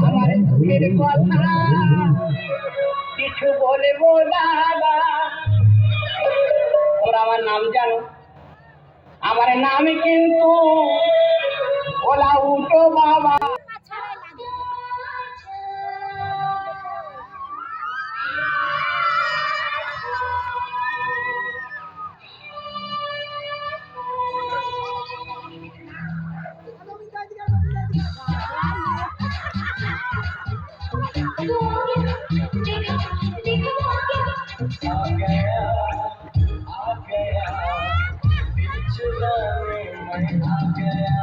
আমার সুখের কথা কিছু বলব না তোমরা আমার নাম জানো? আমার নাম কিন্তু ওলা উঠো বাবা। I'll get out. I'll get out. Beat.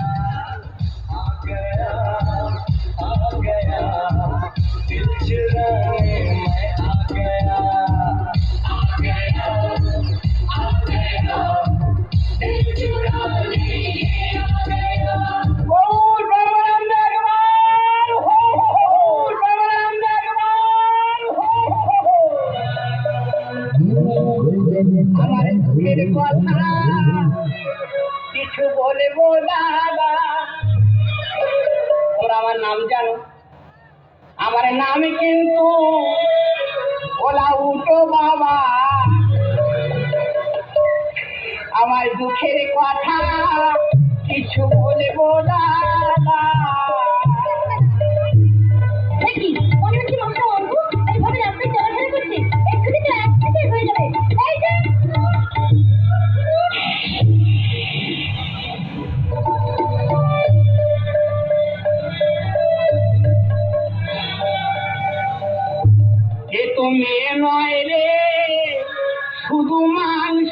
নাম জানো? আমার নাম কিন্তু ওলা উঠো বাবা। আমার দুঃখের কথা কিছু বলে না। মাংস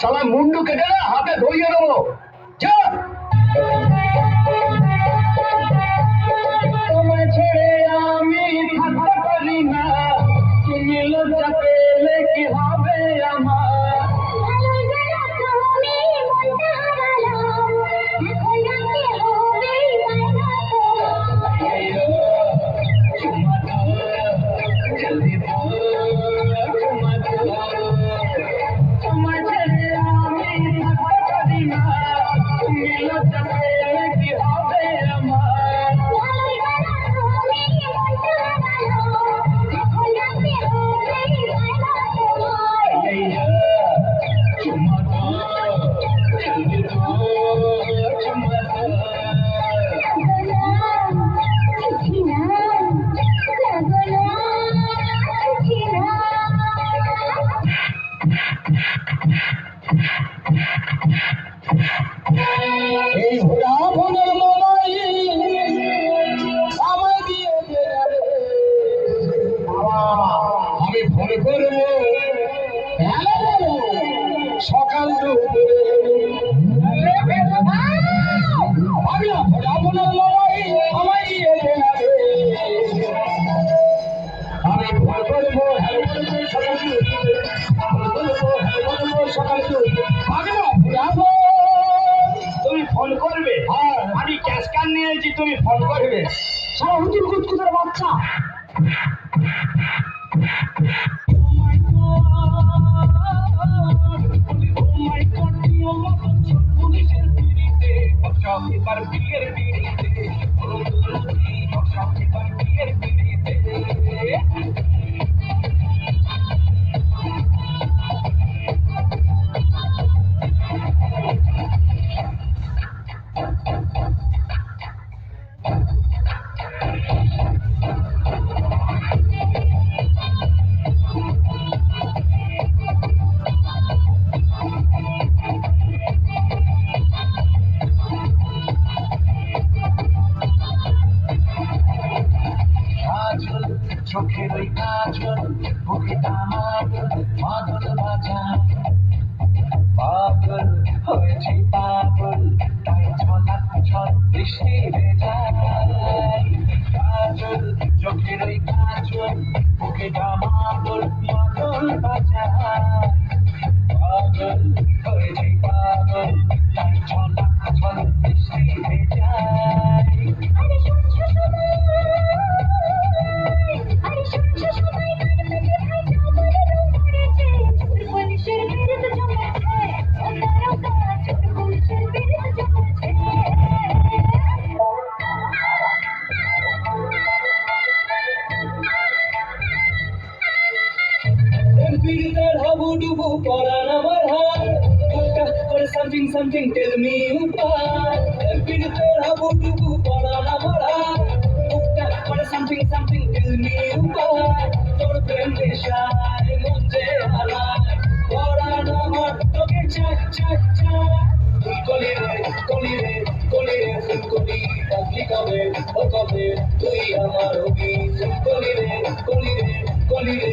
সালা মুন্ডু কেটে হাতে ধরিয়ে দেবো। Yeah. করব সকাল তুমি ফোন করবে? হ্যাঁ। আমি ক্যাশ কার্ড নিয়ে তুমি ফোন করবে। সারা হুজুর কুচকুচের বাচ্চা। something, something, tell me who are. Pin tera buku bada na bada. Ukta bada something, something, tell me you are. Tor prem de shai munde halai. Bada na bada toke cha cha cha. Ful koli re, koli re, koli re, ful koli. Pagli kabe, okabe, tui amar hobi. Ful koli re, koli re, koli re,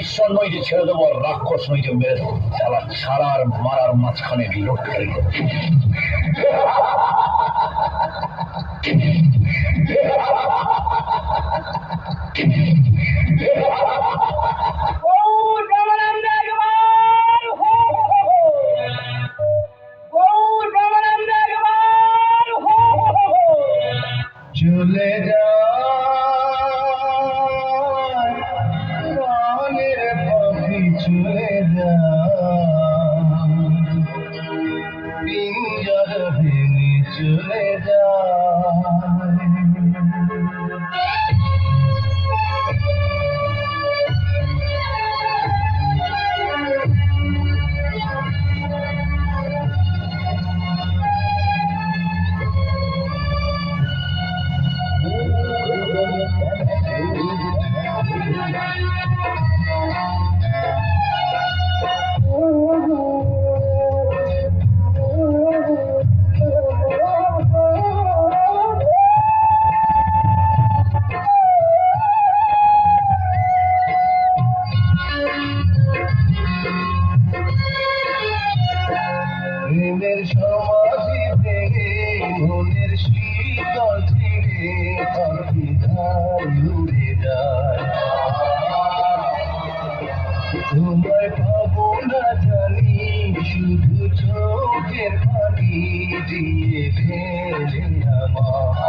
ঈশ্বর নই যে ছেড়ে দেবো আর রাক্ষস নই যে মেরে ছাড়ার মারার মাঝখানে লটকাই দিয়ে ফেলে আমার।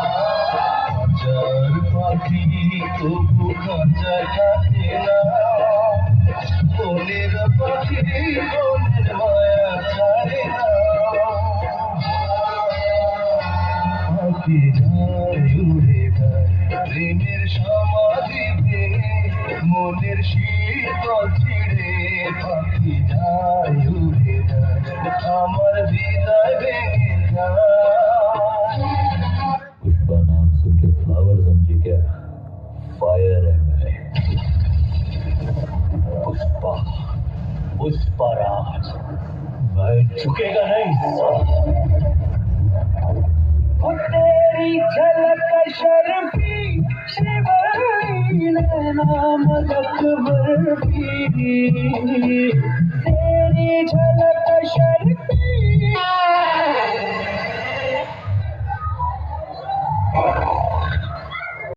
পাখি তবু খাঁচা কাটে না। মনের পাখি মনের মায়া ছাড়ে না। পাখি যায়, উড়ে যায়, প্রেমের সমাধি মনের শীতল ছিঁড়ে। পাখি যায়, উড়ে যায়, আমার फायर है मैं पुष्पा पुष्पा राज मैं झुकेगा नहीं। तेरी झलक शर्फी शिवली नाम अकबर भी। तेरी झलक शर्फी